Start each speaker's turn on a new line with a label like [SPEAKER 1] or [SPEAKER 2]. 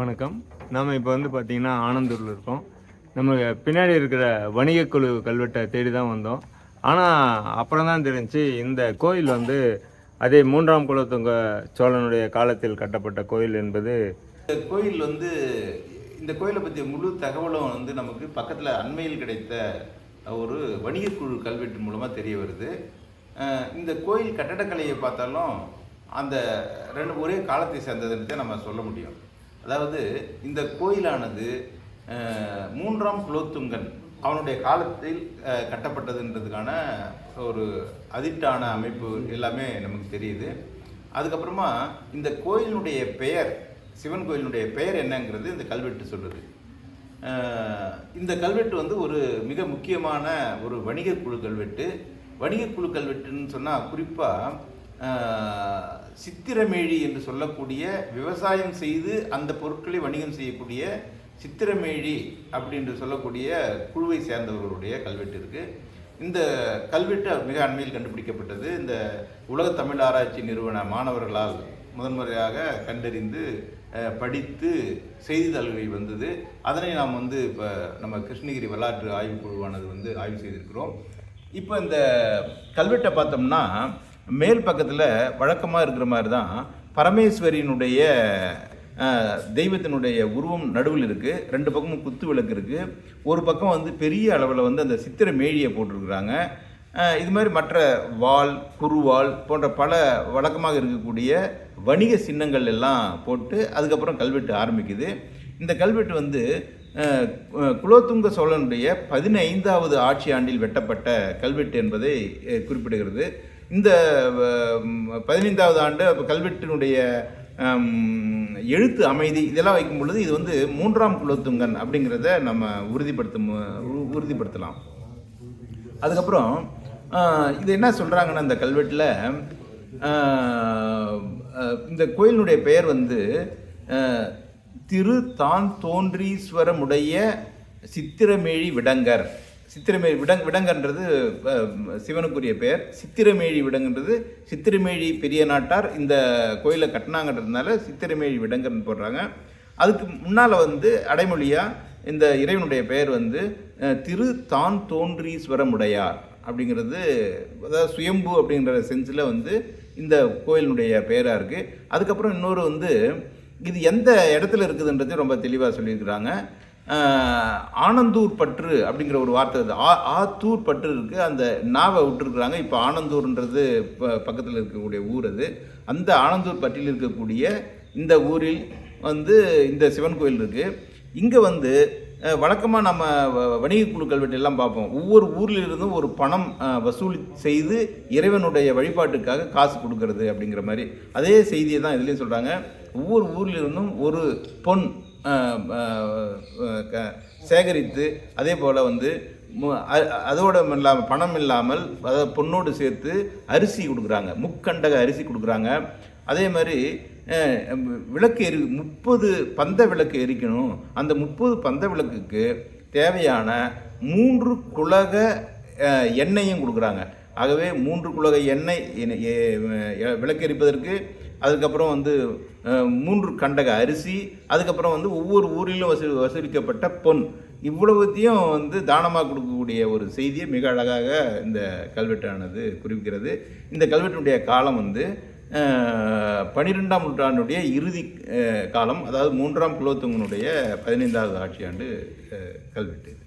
[SPEAKER 1] வணக்கம். நாம் இப்போ வந்து பார்த்திங்கன்னா ஆனந்தூரில் இருக்கோம். நம்ம பின்னாடி இருக்கிற வணிகக்குழு கல்வெட்டை தேடி தான் வந்தோம். ஆனால் அப்புறம் தான் தெரிஞ்சு இந்த கோயில் வந்து அதே மூன்றாம் குலத்துங்க சோழனுடைய காலத்தில் கட்டப்பட்ட கோயில் என்பது
[SPEAKER 2] இந்த கோயில் வந்து இந்த கோயிலை பற்றிய முழு தகவலும் வந்து நமக்கு பக்கத்தில் அண்மையில் கிடைத்த ஒரு வணிகக்குழு கல்வெட்டு மூலமாக தெரிய வருது. இந்த கோயில் கட்டடக்கலையை பார்த்தாலும் அந்த ரெண்டு ஒரே காலத்தை சேர்ந்ததுன்னு தான் நம்ம சொல்ல முடியும். அதாவது இந்த கோயிலானது மூன்றாம் குலோத்துங்கன் அவனுடைய காலத்தில் கட்டப்பட்டதுன்றதுக்கான ஒரு அதிட்டான அமைப்பு எல்லாமே நமக்கு தெரியுது. அதுக்கப்புறமா இந்த கோயிலினுடைய பெயர் சிவன் கோயிலினுடைய பெயர் என்னங்கிறது இந்த கல்வெட்டு சொல்லுது இந்த கல்வெட்டு வந்து ஒரு மிக முக்கியமான ஒரு வணிகக் குழு கல்வெட்டு. வணிகக் குழு கல்வெட்டுன்னு சொன்னால் குறிப்பாக சித்திரமேழி என்று சொல்லக்கூடிய விவசாயம் செய்து அந்த பொருட்களை வணிகம் செய்யக்கூடிய சித்திரமேழி அப்படின்னு சொல்லக்கூடிய குழுவை சேர்ந்தவர்களுடைய கல்வெட்டு இருக்குது இந்த கல்வெட்டு மிக அண்மையில் கண்டுபிடிக்கப்பட்டது. இந்த உலக தமிழ் ஆராய்ச்சி நிறுவன மாணவர்களால் முதன்முறையாக கண்டறிந்து படித்து செய்தித்தாள்களில் வந்தது. அதனை நாம் வந்து இப்போ நம்ம கிருஷ்ணகிரி வரலாற்று ஆய்வுக்குழுவானது வந்து ஆய்வு செய்திருக்கிறோம். இப்போ இந்த கல்வெட்டை பார்த்தோம்னா மேல் பக்கத்தில் வழக்கமாக இருக்கிற மாதிரி தான் பரமேஸ்வரியினுடைய தெய்வத்தினுடைய உருவம் நடுவில் இருக்குது ரெண்டு பக்கமும் குத்து விளக்கு இருக்குது ஒரு பக்கம் வந்து பெரிய அளவில் வந்து அந்த சித்திர மேழியை போட்டிருக்கிறாங்க. இது மாதிரி மற்ற வாள் குருவாள் போன்ற பல வழக்கமாக இருக்கக்கூடிய வணிக சின்னங்கள் எல்லாம் போட்டு அதுக்கப்புறம் கல்வெட்டு ஆரம்பிக்குது. இந்த கல்வெட்டு வந்து குலோத்துங்க சோழனுடைய பதினைந்தாவது ஆட்சி ஆண்டில் வெட்டப்பட்ட கல்வெட்டு என்பதை குறிப்பிடுகிறது. இந்த பதினைந்தாவது ஆண்டு அப்போ கல்வெட்டினுடைய எழுத்து அமைதி இதெல்லாம் வைக்கும் பொழுது இது வந்து மூன்றாம் குலோத்துங்கன் அப்படிங்கிறத நம்ம உறுதிப்படுத்த உறுதிப்படுத்தலாம். அதுக்கப்புறம் இது என்ன சொல்கிறாங்கன்னா இந்த கல்வெட்டில் இந்த கோயிலினுடைய பெயர் வந்து திரு தான் தோன்றீஸ்வரமுடைய சித்திரமேழி விடங்கர். சித்திரமேழி விடங் விடங்கன்றது சிவனுக்குரிய பெயர். சித்திரமேழி விடங்கன்றது சித்திரமேழி பெரிய நாட்டார் இந்த கோயிலை கட்டினாங்கன்றதுனால சித்திரமேழி விடங்கன்னு போடுறாங்க. அதுக்கு முன்னால் வந்து அடைமொழியாக இந்த இறைவனுடைய பெயர் வந்து திரு தான் தோன்றீஸ்வரமுடையார் அப்படிங்கிறது அதாவது சுயம்பு அப்படிங்கிற சென்ஸில் வந்து இந்த கோயிலினுடைய பெயராக இருக்குது அதுக்கப்புறம் இன்னொரு வந்து இது எந்த இடத்துல இருக்குதுன்றது ரொம்ப தெளிவாக சொல்லியிருக்கிறாங்க. ஆனந்தூர் பற்று அப்படிங்கிற ஒரு வார்த்தை இருக்குது ஆ ஆத்தூர் பற்று இருக்குது அந்த நாவை விட்டுருக்குறாங்க. இப்போ ஆனந்தூர்ன்றது ப பக்கத்தில் இருக்கக்கூடிய ஊர் அது. அந்த ஆனந்தூர் பற்றில் இருக்கக்கூடிய இந்த ஊரில் வந்து இந்த சிவன் கோயில் இருக்குது இங்கே வந்து வழக்கமாக நம்ம வ- வணிக குழுக்கள் கல்வெட்டு எல்லாம் பார்ப்போம். ஒவ்வொரு ஊர்லேருந்தும் ஒரு பணம் வசூல் செய்து இறைவனுடைய வழிபாட்டுக்காக காசு கொடுக்கறது அப்படிங்கிற மாதிரி. அதே செய்தியை தான் இதுலேயும் சொல்கிறாங்க ஒவ்வொரு ஊர்லேருந்தும் ஒரு பொன் சேகரித்து அதே போல் வந்து அதோட இல்லாமல் பணம் இல்லாமல் அதை பொண்ணோடு சேர்த்து அரிசி கொடுக்குறாங்க. முக்கண்டக அரிசி கொடுக்குறாங்க. அதே மாதிரி விளக்கு எரி முப்பது பந்த விளக்கு எரிக்கணும். அந்த முப்பது பந்த விளக்குக்கு தேவையான மூன்று குலக எண்ணெயும் கொடுக்குறாங்க. ஆகவே மூன்று குலக எண்ணெய் விளக்கு எரிப்பதற்கு அதுக்கப்புறம் வந்து மூன்று கண்டக அரிசி அதுக்கப்புறம் வந்து ஒவ்வொரு ஊரிலும் வசூ வசூலிக்கப்பட்ட பொன். இவ்வளவுத்தையும் வந்து தானமாக கொடுக்கக்கூடிய ஒரு செய்தியை மிக அழகாக இந்த கல்வெட்டானது குறிப்பிக்கிறது. இந்த கல்வெட்டினுடைய காலம் வந்து பனிரெண்டாம் நூற்றாண்டுடைய இறுதி காலம் அதாவது மூன்றாம் குலோத்துங்கனுடைய பதினைந்தாவது ஆட்சியாண்டு அஹ், கல்வெட்டு இது.